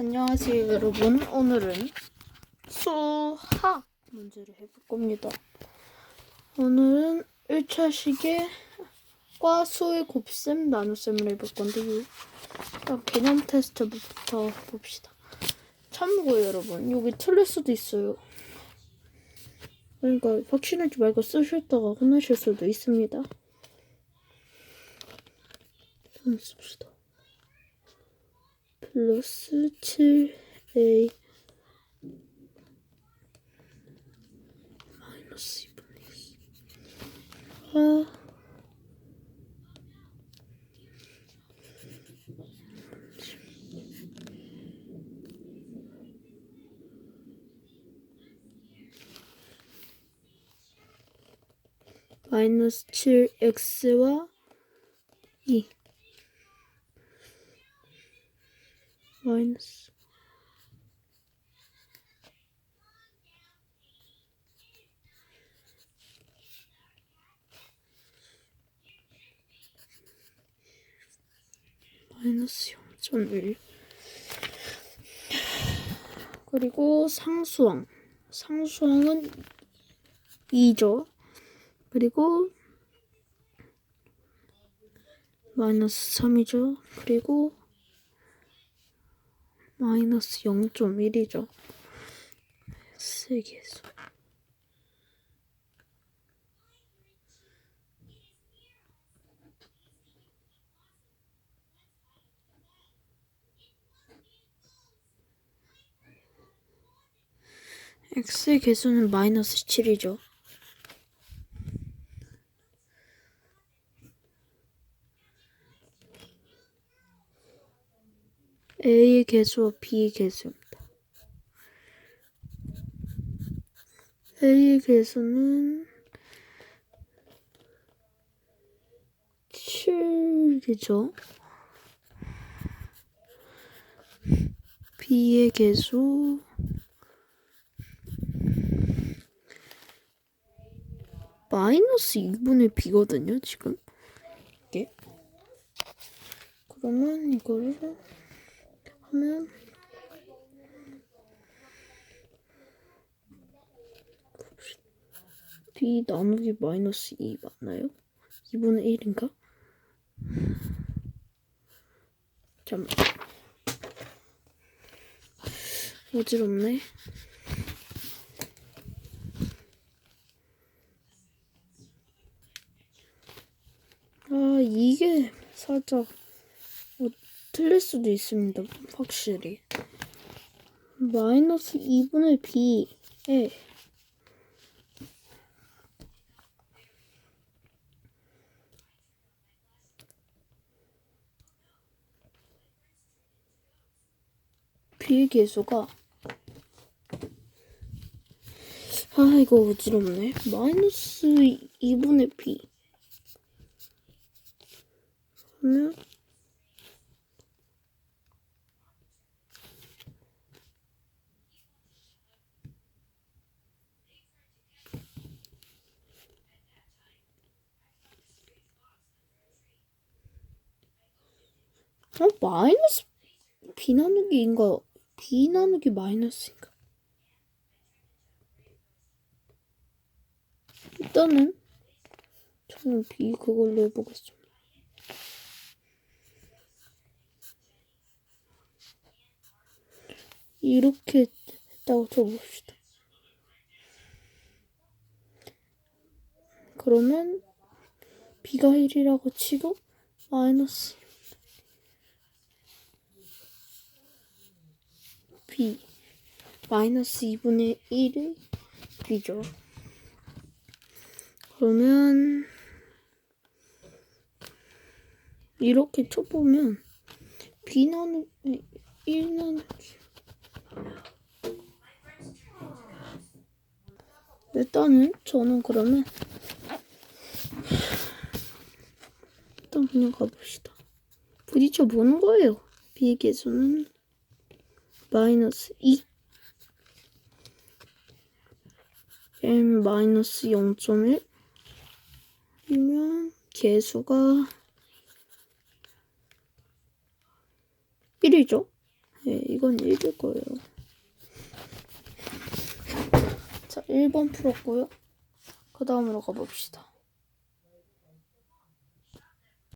안녕하세요 여러분. 오늘은 수학 문제를 해볼 겁니다. 오늘은 1차 시계 과 수의 곱셈 나눗셈을 해볼 건데요. 일단 개념 테스트부터 봅시다. 참고로 여러분. 여기 틀릴 수도 있어요. 그러니까 확신하지 말고 쓰셨다가 혼나실 수도 있습니다. 한번 씁시다 플러스 7a 마이너스 2분의 2 아, 마이너스 7x와 2 마이너스 마이너스 0.1 그리고 상수항 상수항은 2죠. 그리고 마이너스 3이죠. 그리고 마이너스 0.1이죠. 세계에서. x의 개수는 마이너스 7이죠. A의 개수와 b의 개수입니다. a의 개수는 7이죠. b의 개수 마이너스 2분의 b거든요, 지금. 이게. 그러면 이거를 하면 b 나누기 마이너스 2 맞나요? 2분의 1인가? 잠 어지럽네. 아 이게 살짝 어, 틀릴 수도 있습니다. 확실히. 마이너스 2분의 b에 b의 개수가 아 이거 어지럽네. 마이너스 2분의 b 그러면 어 마이너스 b 나누기인가 b 나누기 마이너스인가 일단은 저는 b 그걸로 해보겠습니다. 이렇게 했다고 쳐봅시다. 그러면 b가 1이라고 치고 마이너스 b 마이너스 2분의 1의 b죠. 그러면 이렇게 쳐보면 b 나누기 1 나누기 일단은 저는 그러면 일단 그냥 가봅시다. 부딪혀 보는 거예요. 개수는 마이너스 2 m 마이너스 0.1 이면 개수가 1이죠. 네, 이건 1일 거예요. 자, 1번 풀었고요. 그 다음으로 가봅시다.